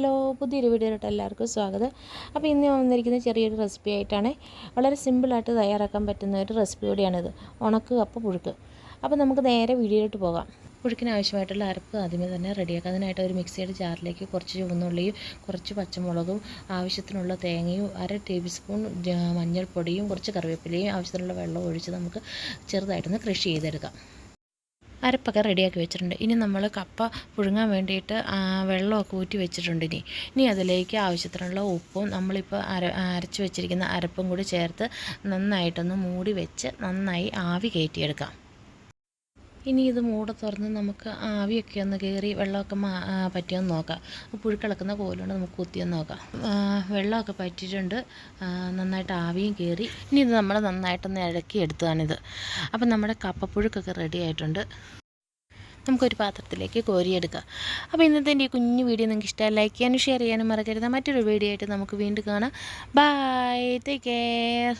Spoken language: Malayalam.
ഹലോ പുതിയൊരു വീഡിയോയിലോട്ട് എല്ലാവർക്കും സ്വാഗതം. അപ്പോൾ ഇന്ന് വന്നിരിക്കുന്ന ചെറിയൊരു റെസിപ്പി ആയിട്ടാണ് വളരെ സിമ്പിളായിട്ട് തയ്യാറാക്കാൻ പറ്റുന്ന ഒരു റെസിപ്പി കൂടിയാണിത്. ഉണക്ക് കപ്പ പുഴുക്ക്. അപ്പോൾ നമുക്ക് നേരെ വീഡിയോയിലോട്ട് പോകാം. പുഴുക്കിന് ആവശ്യമായിട്ടുള്ള അരപ്പ് ആദ്യമേ തന്നെ റെഡിയാക്കാം അതിനായിട്ട് ഒരു മിക്സിയുടെ ജാറിലേക്ക് കുറച്ച് ചുവന്നുള്ളിയും കുറച്ച് പച്ചമുളകും ആവശ്യത്തിനുള്ള തേങ്ങയും അര ടേബിൾ സ്പൂൺ മഞ്ഞൾപ്പൊടിയും കുറച്ച് കറിവേപ്പിലയും ആവശ്യത്തിനുള്ള വെള്ളം ഒഴിച്ച് നമുക്ക് ചെറുതായിട്ടൊന്ന് കൃഷി ചെയ്തെടുക്കാം. അരപ്പൊക്കെ റെഡിയാക്കി വെച്ചിട്ടുണ്ട്. ഇനി നമ്മൾ കപ്പ പുഴുങ്ങാൻ വേണ്ടിയിട്ട് വെള്ളമൊക്കെ ഊറ്റി വെച്ചിട്ടുണ്ട് ഇനി. ഇനി അതിലേക്ക് ആവശ്യത്തിനുള്ള ഉപ്പും നമ്മളിപ്പോൾ അര അരച്ച് വെച്ചിരിക്കുന്ന അരപ്പും കൂടി ചേർത്ത് നന്നായിട്ടൊന്ന് മൂടി വെച്ച് നന്നായി ആവി കയറ്റിയെടുക്കാം. ഇനി ഇത് മൂട തുറന്ന് നമുക്ക് ആവിയൊക്കെ ഒന്ന് കയറി വെള്ളമൊക്കെ മാ പറ്റിയൊന്ന് നോക്കാം. പുഴുക്കിളക്കുന്ന കോലുകൊണ്ട് നമുക്ക് കുത്തിയൊന്ന് നോക്കാം. വെള്ളമൊക്കെ പറ്റിയിട്ടുണ്ട്. നന്നായിട്ട് ആവിയും കയറി ഇനി ഇത് നമ്മൾ നന്നായിട്ടൊന്ന് ഇളക്കി എടുത്തതാണിത്. അപ്പം നമ്മുടെ കപ്പപ്പുഴുക്കൊക്കെ റെഡി ആയിട്ടുണ്ട്. നമുക്കൊരു പാത്രത്തിലേക്ക് കോരിയെടുക്കാം. അപ്പോൾ ഇന്നത്തെ എന്റെ ഈ കുഞ്ഞു വീഡിയോ നിങ്ങൾക്ക് ഇഷ്ടമായി ലൈക്ക് ചെയ്യാനും ഷെയർ ചെയ്യാനും മറക്കരുത്. മറ്റൊരു വീഡിയോ ആയിട്ട് നമുക്ക് വീണ്ടും കാണാം. Bye take care